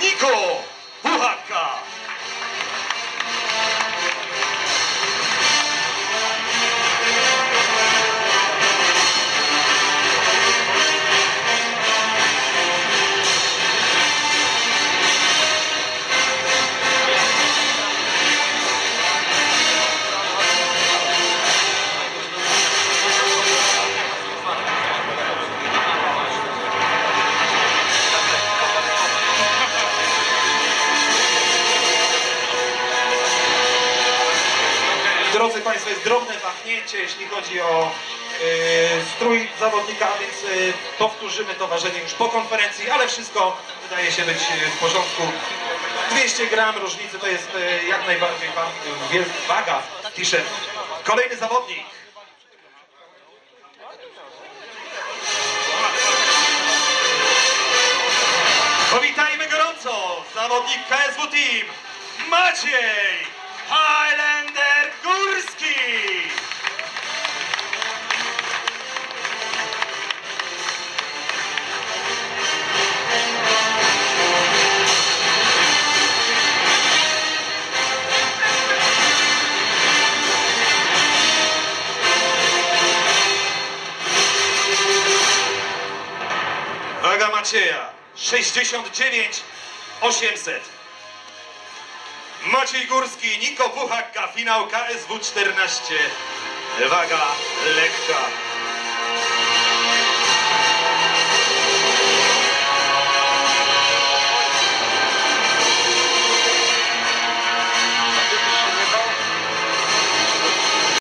Niko Puchaka. Drodzy Państwo, jest drobne wahnięcie, jeśli chodzi o e, strój zawodnika, więc e, powtórzymy to ważenie już po konferencji, ale wszystko wydaje się być e, w porządku. 200 gram różnicy to jest jak najbardziej waga t-shirt. Kolejny zawodnik. Powitajmy gorąco zawodnik KSW Team Maciej Highlander Waga Macieja 69 800. Maciej Górski, Niko Puchakka, finał KSW 14. Waga lekka.